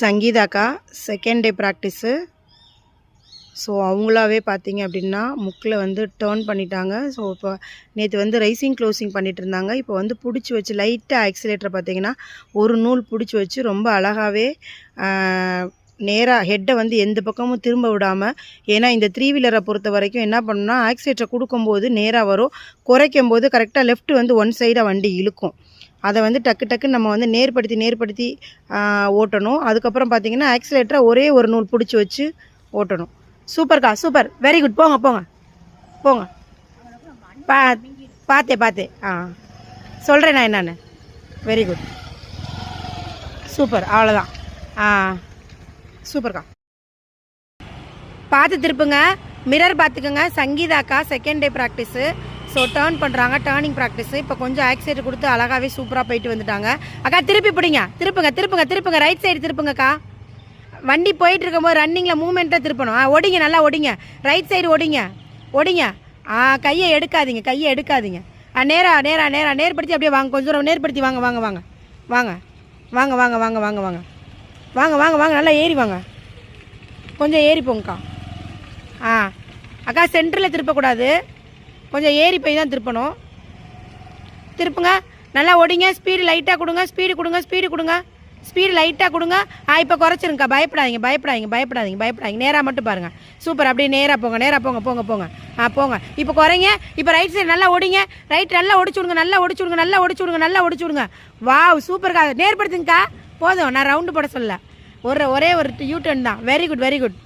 சங்கீதாக்கா second day practice so அவங்களாவே பார்த்தீங்க அப்படின்னா முக்கில் வந்து டேர்ன் பண்ணிட்டாங்க. ஸோ இப்போ நேற்று வந்து ரைசிங் க்ளோசிங் பண்ணிட்டு இருந்தாங்க. இப்போ வந்து பிடிச்சி வச்சு லைட்டாக ஆக்சிலேட்டர் பார்த்தீங்கன்னா ஒரு நூல் பிடிச்சி வச்சு ரொம்ப அழகாகவே நேராக ஹெட்டை வந்து எந்த பக்கமும் திரும்ப விடாமல் ஏன்னா இந்த த்ரீ வீலரை பொறுத்த வரைக்கும் என்ன பண்ணணும்னா ஆக்சிலேட்டரை கொடுக்கும்போது நேராக வரும். குறைக்கும் போது கரெக்டாக லெஃப்ட் வந்து ஒன் சைடாக வண்டி இழுக்கும். அதை வந்து டக்கு டக்குன்னு நம்ம வந்து நேர்படுத்தி நேர்படுத்தி ஓட்டணும். அதுக்கப்புறம் பார்த்திங்கன்னா ஆக்சிலேட்டரை ஒரே ஒரு நூல் பிடிச்சி வச்சு ஓட்டணும். சூப்பர்க்கா சூப்பர் வெரி குட் போங்க போங்க. போங்க. பா பார்த்தே பார்த்தே ஆ. சொல்கிறேன் நான் என்னன்னு? வெரி குட் சூப்பர் அவ்வளோதான் ஆ. சூப்பர்க்கா பார்த்து திருப்புங்க. மிரர் பார்த்துக்கோங்க. சங்கீதாக்கா second day practice so turn பண்ணுறாங்க டேர்னிங் ப்ராக்டிஸு இப்போ கொஞ்சம் ஆக்சைடு கொடுத்து அழகாகவே சூப்பராக போயிட்டு வந்துட்டாங்க. அக்கா திருப்பி பிடிங்க. திருப்புங்க திருப்புங்க திருப்புங்க. ரைட் சைடு திருப்புங்கக்கா. வண்டி போயிட்டு இருக்கும்போது ரன்னிங்கில் மூமெண்ட்டாக திருப்பணும். ஆ ஒடிங்க நல்லா ஒடிங்க ரைட் சைடு ஒடிங்க ஒடிங்க ஆ கையை எடுக்காதீங்க கையை எடுக்காதீங்க. ஆ நேரா நேரா நேரா. நேர்படுத்தி அப்படியே வாங்க. கொஞ்சம் தூரம் நேர்படுத்தி வாங்க வாங்க வாங்க. வாங்க. வாங்க வாங்க வாங்க வாங்க வாங்க. வாங்க வாங்க வாங்க. நல்லா ஏறி வாங்க. கொஞ்சம் ஏறி போங்கக்கா. ஆ. அக்கா சென்டரில் திருப்பக்கூடாது. கொஞ்சம் ஏறி போய் தான் திருப்பணும். திருப்புங்க. நல்லா ஓடிங்க. ஸ்பீடு லைட்டாக கொடுங்க. ஸ்பீடு கொடுங்க. ஸ்பீடு கொடுங்க. ஸ்பீடு லைட்டாக கொடுங்க. ஆ இப்போ குறைச்சிருங்கக்கா. பயப்படாதீங்க. பயப்படாதீங்க. பயப்படாதீங்க. பயப்படாதீங்க. நேராக மட்டும் பாருங்கள் சூப்பர். அப்படியே நேராக போங்க. நேராக போங்க. போங்க. போங்க. ஆ போங்க. இப்போ குறைங்க. இப்போ ரைட் சைடு நல்லா ஓடிங்க. ரைட் நல்லா ஒடிச்சு விடுங்க. நல்லா ஒடிச்சு விடுங்க. நல்லா ஒடிச்சு விடுங்க. நல்லா ஒடிச்சு விடுங்க. வாவ் சூப்பர்க்கா. நேர்படுத்துங்கக்கா. போதும். நான் ரவுண்டு போட சொல்லலை. ஒரு ஒரே ஒரு யூ டர்ன் தான். Very good very good